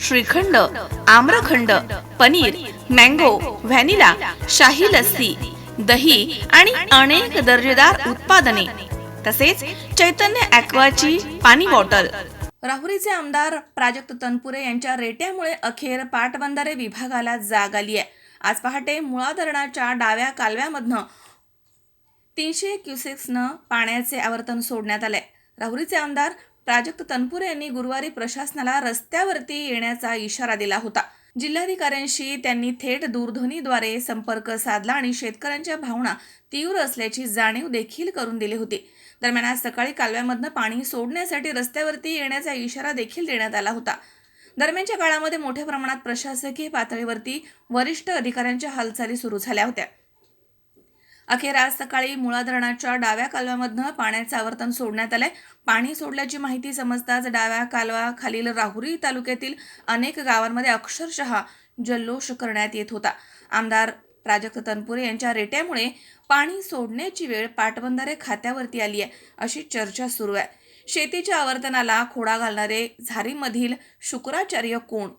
Shrikhand amrakhand paneer mango vanilla शाही लस्सी दही आणि अनेक दर्जेदार उत्पादने. तसेच चैतन्य ॲक्वाची पाणी बॉटल. राहुरीचे आमदार प्राजक्त तनपुरे यांच्या रेट्यामुळे अखेर पाटबंधारे विभागाला जाग आली आहे. आज पहाटे मुळा धरणाच्या डाव्या कालव्यामधनं तीनशे क्युसेक्सनं पाण्याचे आवर्तन सोडण्यात आले राहुरीचे आमदार प्राजक्त तनपुरे यांनी गुरुवारी प्रशासनाला रस्त्यावरती येण्याचा इशारा दिला होता. जिल्हाधिकाऱ्यांशी त्यांनी थेट दूरध्वनीद्वारे संपर्क साधला आणि शेतकऱ्यांच्या भावना तीव्र असल्याची जाणीव देखील करून दिली होती. दरम्यान आज सकाळी कालव्यामधनं पाणी सोडण्यासाठी रस्त्यावरती येण्याचा इशारा देखील देण्यात आला होता. दरम्यानच्या काळामध्ये मोठ्या प्रमाणात प्रशासकीय पातळीवरती वरिष्ठ अधिकाऱ्यांच्या हालचाली सुरू झाल्या होत्या. अखेर आज सकाळी मुळा धरणाच्या डाव्या कालव्यामधनं पाण्याचं आवर्तन सोडण्यात आलंय. पाणी सोडल्याची माहिती समजताच डाव्या कालवा खालील राहुरी तालुक्यातील अनेक गावांमध्ये अक्षरशः जल्लोष करण्यात येत होता. आमदार प्राजक्त तनपुरे यांच्या रेट्यामुळे पाणी सोडण्याची वेळ पाटबंधारे खात्यावरती आली आहे अशी चर्चा सुरू आहे. शेतीच्या आवर्तनाला खोडा घालणारे झारीमधील शुक्राचार्य कोण?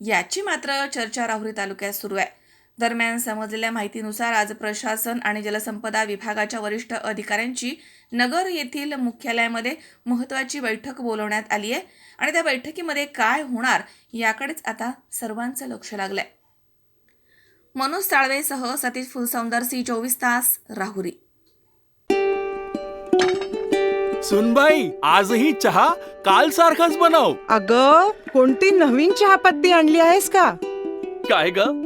याची मात्र चर्चा राहुरी तालुक्यात सुरू आहे. दरम्यान समजलेल्या माहितीनुसार आज प्रशासन आणि जलसंपदा विभागाच्या वरिष्ठ अधिकाऱ्यांची नगर येथील मुख्यालयामध्ये महत्त्वाची बैठक बोलवण्यात आली आहे. आणि त्या बैठकीमध्ये काय होणार याकडेच आता सर्वांचं लक्ष लागलंय. मनोज साळवेसह सतीश फुलसौंदर सी चोवीस तास राहुरी. सुनबाई आजही चहा काल सारखाच बनव. अग कोणती नवीन चहापत्ती आणली आहेस का? काय ग?